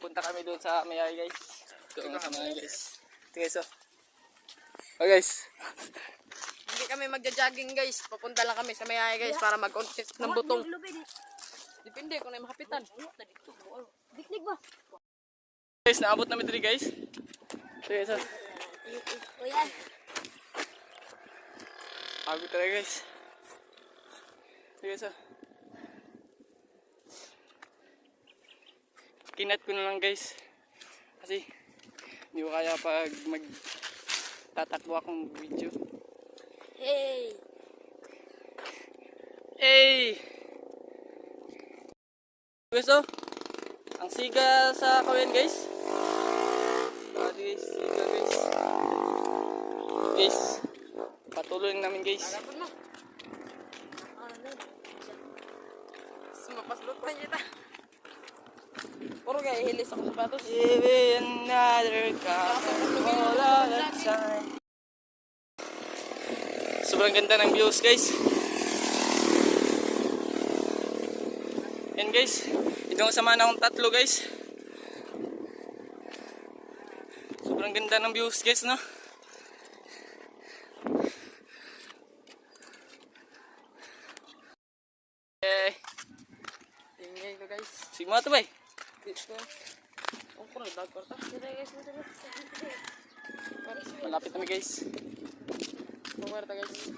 punta kami doon sa Mayay guys. Doon sa Mayay guys. Ito guys oh. Oh guys. Hindi kami magja-jogging guys. Papunta lang kami sa mayaya guys para mag-contest ng butong. Depende kung na makapitan. Dikdik ba? Guys, naabot namin dito guys. Ito guys oh. O yan. Abot talaga guys. Ito guys oh. Kinat ko na lang guys. Kasi hindi ko kaya pag mag tatakbo akong video. Hey. Hey! Guys, oh. Ang siga sa kawen, guys. Ah, guys, siga, guys. Guys, patuloy namin, guys. Ano? Sumapaslot pa kita. Puro kaya hilis ako sapatos. Give another cup all of the time. Sobrang ganda ng views, guys. Yan, guys. Ito ang sama na akong tatlo, guys. Sobrang ganda ng views, guys, no? Eh, Tingay ko guys. sige mo ito, bay. Ang. Malapit kami, guys. Puwerta guys.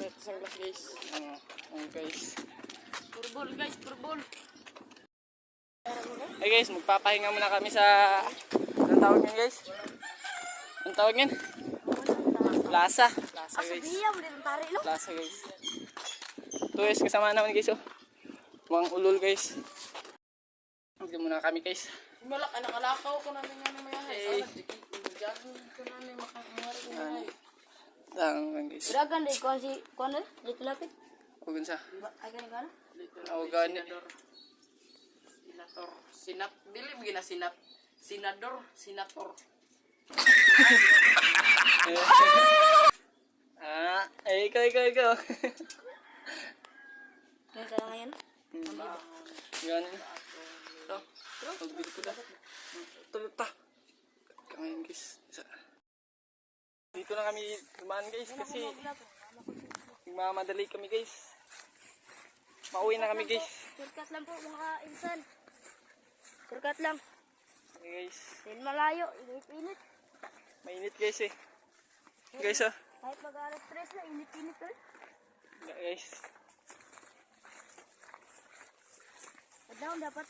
Ito sa glass guys. Ano, ano, guys. Purbol guys, purbol. Hey guys, magpapahinga muna kami sa... Anong tawag yan guys? Anong tawag yan? Plaza. Plaza guys. Plaza guys. Ito guys, kasama naman guys oh. Mga ulol guys. Dito muna kami guys. Malak anak alakaw ko namin nga maya. Eh. Sana jogging ko namin makamari ko na. Lang guys. Dagan deh kon si eh. Dito lapit. Huwag sa. Ay gani kana. Oh, gani. Senator. Sinat. Dili bigyan na sinat. Senador. Senator. ah, eh, ikaw, ikaw, ikaw. May kaya ngayon. Ganun. Ito. Magbili ko na. Ito, ito. Ngayon guys. Isa. Dito na kami dumaan guys kasi nagmamadali kami guys. Pauwi na kami guys. Shortcut lang po mga insan. Shortcut lang. Okay guys. Dahil malayo, init-init. Mainit guys eh. Guys ah. Kahit mag-alas stress na, init-init ko. Guys. Daw, dapat